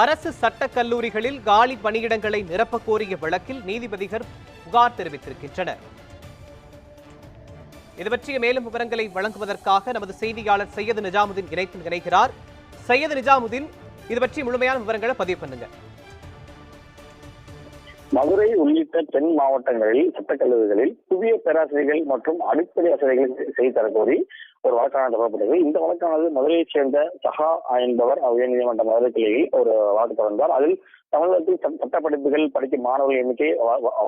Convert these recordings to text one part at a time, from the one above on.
அரசு சட்டக் கல்லூரிகளில் காலி பணியிடங்களை நிரப்பக் கோரிய வழக்கில் நீதிபதிகள் புகார் தெரிவித்திருக்கின்றனர். இது பற்றிய மேலும் விவரங்களை வழங்குவதற்காக நமது செய்தியாளர் சையது நிஜாமுதீன் இணைத்து இணைகிறார். சையது நிஜாமுதீன் இது பற்றி முழுமையான விவரங்களை பதிவு பண்ணுங்க. மதுரை உள்ளிட்ட தென் மாவட்டங்களில் சட்டக்கல்லூரிகளில் புதிய பேராசிரியர்கள் மற்றும் அடிப்படை ஆசிரியர்கள் செய்து தரக்கோரி ஒரு வழக்கானது தொடரப்பட்டது இந்த வழக்கானது மதுரையைச் சேர்ந்த சஹா என்பவர் உயர்நீதிமன்ற மதுரை கிளையில் ஒரு வழக்கு தொடர்ந்தார். அதில் தமிழகத்தில் சட்டப்படிப்புகள் படிக்கும் மாணவர்கள் எண்ணிக்கை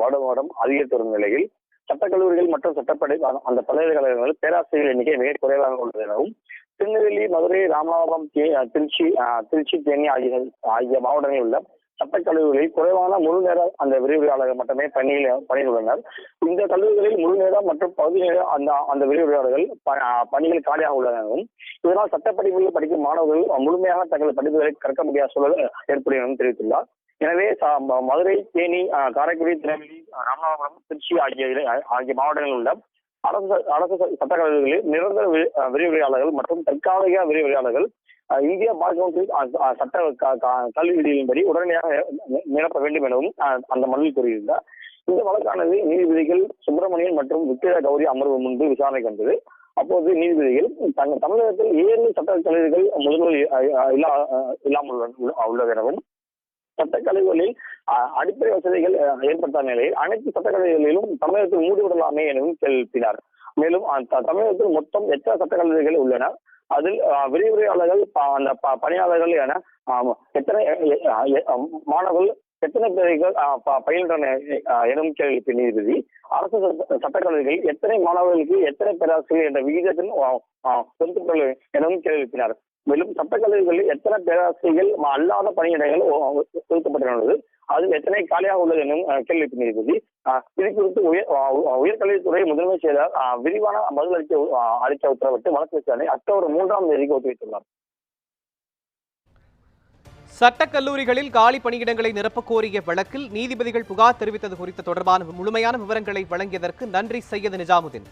வருடம் வருடம் அதிகரித்து வரும் நிலையில் சட்டக்கல்லூரிகள் மற்றும் சட்டப்படி அந்த பல்கலைக்கழகங்களில் பேராசிரியர்கள் எண்ணிக்கை மிக குறைவாக உள்ளது எனவும் திருநெல்வேலி மதுரை ராமநாதபுரம் திருச்சி திருச்சி தேனி ஆகிய ஆகிய மாவட்டங்களில் உள்ள சட்டக்கல்லூரிகளில் குறைவான முழு நேர அந்த விரிவுரையாளர்கள் மட்டுமே பணியில் பணியுள்ளனர் இந்த கல்லூரிகளில் முழு நேரம் மற்றும் பகுதி நேர அந்த அந்த விரிவுரையாளர்கள் பணிகள் காலியாக உள்ளனவும் இதனால் சட்டப்படிப்புகளில் படிக்கும் மாணவர்கள் முழுமையாக தங்கள் படிப்புகளை கற்க முடியாத சூழல் ஏற்படும் எனவும் தெரிவித்துள்ளார். எனவே ம- மதுரை தேனி காரைக்குடி திருநெல்வேலி ராமநாதபுரம் திருச்சி ஆகிய ஆகிய மாவட்டங்களில் உள்ள அரசு அரசு சட்டக்கல்லூரிகளில் நிரந்தர விரிவுரையாளர்கள் மற்றும் தற்காலிக விரிவுரையாளர்கள் இந்திய பார் கவுன்சில் சட்ட கல்வி விதிகளின்படி உடனடியாக நிரப்ப வேண்டும் எனவும் அந்த மனுவில் கூறியிருந்தார். இந்த வழக்கானது நீதிபதிகள் சுப்பிரமணியன் மற்றும் விக்டோரியா கௌரி அமர்வு முன்பு விசாரணை கண்டது. அப்போது நீதிபதிகள் தமிழகத்தில் ஏழு சட்ட கல்லூரிகள் முதல்வர் இல்லாமல் உள்ள- உள்ளது எனவும் சட்டக்கல்லூரிகளில் அடிப்படை வசதிகள் ஏற்பட்ட நிலையில் அனைத்து சட்டக்கல்லூரிகளிலும் தமிழகத்தில் மூடிவிடலாமே எனவும் செலுத்தினார். மேலும் த- தமிழகத்தில் மொத்தம் எத்தனை சட்டக்கல்லூரிகள் உள்ளன? அதில் விரிவுரையாளர்கள் அந்த பணியாளர்கள் என எத்தனை மாணவர்கள் எத்தனை பேர்கள் ஆஹ், பயின்றனர் எனும் கேள்வி நீதிபதி அரசு சட்ட- எத்தனை மாணவர்களுக்கு எத்தனை பேராசிரியர் என்ற விகிதத்தில் ஆஹ், பொறுத்துக்கொள்ள எனவும் கேள்வி மேலும் சட்டக்கல்லூரிகளில் எத்தனை பேராசிரியர்கள் அல்லாத பணியிடங்கள் ஒ- ஒதுக்கப்பட்டுள்ளது. அதில் எத்தனை காலியாக உள்ளது என்னும் கேள்விக்கு நீதிபதி. இது குறித்து உயர் உயர்கல்வித்துறை முதன்மை செயலர் விரிவான பதில் அளிக்க அளிக்க உத்தரவிட்டு வழக்கு விசாரணை அக்டோபர் மூன்றாம் தேதிக்கு ஒத்திவைத்துள்ளார். சட்ட கல்லூரிகளில் காலி பணியிடங்களை நிரப்பக் கோரிய வழக்கில் நீதிபதிகள் புகார் தெரிவித்தது குறித்த தொடர்பான முழுமையான விவரங்களை வழங்கியதற்கு நன்றி சையது நிஜாமுதீன்.